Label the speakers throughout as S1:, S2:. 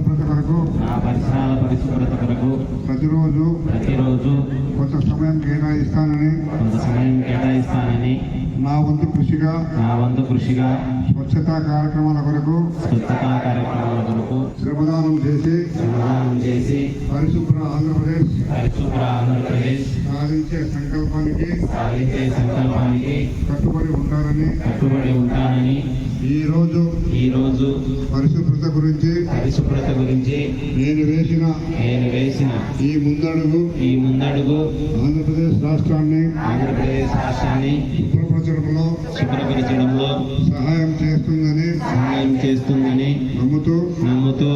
S1: పరిశుభ్రత కొరకు
S2: నా పరిసరాల పరిశుభ్రత కొరకు
S1: ప్రతిరోజు
S2: ప్రతిరోజు
S1: కొంత సమయం కేటాయిస్తానని
S2: కొంత సమయం కేటాయిస్తానని
S1: నా వంతు కృషిగా
S2: నా వంతు కృషిగా
S1: స్వచ్ఛతా కార్యక్రమాల కొరకు
S2: స్వచ్ఛతా కార్యక్రమాల కొరకు
S1: శ్రమదానం చేసి
S2: శ్రమదానం చేసి
S1: పరిశుభ్ర ఆంధ్రప్రదేశ్
S2: పరిశుభ్ర ఆంధ్రప్రదేశ్
S1: సాధించే సంకల్పానికి
S2: సాధించే సంకల్పానికి
S1: కట్టుబడి ఉంటారని
S2: కట్టుబడి ఉంటారని
S1: ఈ రోజు
S2: ఈ రోజు
S1: పరిశుభ్రత గురించి
S2: పరిశుభ్రత గురించి
S1: నేను వేసిన
S2: నేను వేసిన
S1: ఈ ముందడుగు
S2: ఈ ముందడుగు
S1: ఆంధ్రప్రదేశ్ రాష్ట్రాన్ని
S2: ఆంధ్రప్రదేశ్ రాష్ట్రాన్ని
S1: శుభ్రపరచడంలో
S2: శుభ్రపరచడంలో
S1: సహాయం చేస్తుందని
S2: సహాయం చేస్తుందని
S1: నమ్ముతూ
S2: నమ్ముతూ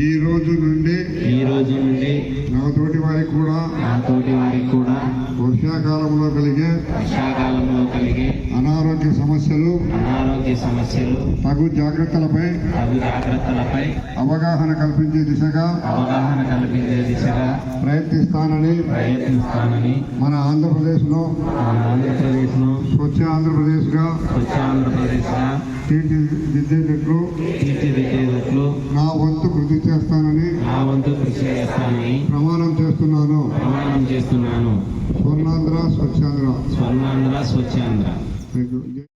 S1: ఈ రోజు నుండి
S2: ఈ రోజు నుండి
S1: నా తోటి వారికి కూడా
S2: నా తోటి వారికి కూడా
S1: వర్షాకాలంలో కలిగే
S2: వర్షాకాలంలో కలిగే
S1: అనారోగ్య సమస్యలు
S2: సమస్యలు.
S1: తగు జాగ్రత్తలపై
S2: తగు జాగ్రత్తలపై
S1: అవగాహన కల్పించే దిశగా
S2: అవగాహన కల్పించే దిశగా
S1: ప్రయత్నిస్తానని
S2: ప్రయత్నిస్తానని
S1: మన ఆంధ్రప్రదేశ్లో
S2: మన ఆంధ్రప్రదేశ్ను
S1: స్వచ్ఛ ఆంధ్రప్రదేశ్గా
S2: స్వచ్ఛ ఆంధ్రప్రదేశ్గా
S1: తీర్చిదిద్దేటట్లు
S2: తీర్చిదిద్దేటట్లు
S1: నా వంతు కృషి చేస్తానని
S2: నా వంతు కృషి చేస్తానని
S1: ప్రమాణం చేస్తున్నాను.
S2: ప్రమాణం చేస్తున్నాను.
S1: స్వర్ణాంధ్ర స్వచ్ఛాంధ్ర.
S2: స్వర్ణాంధ్ర స్వచ్ఛాంధ్ర.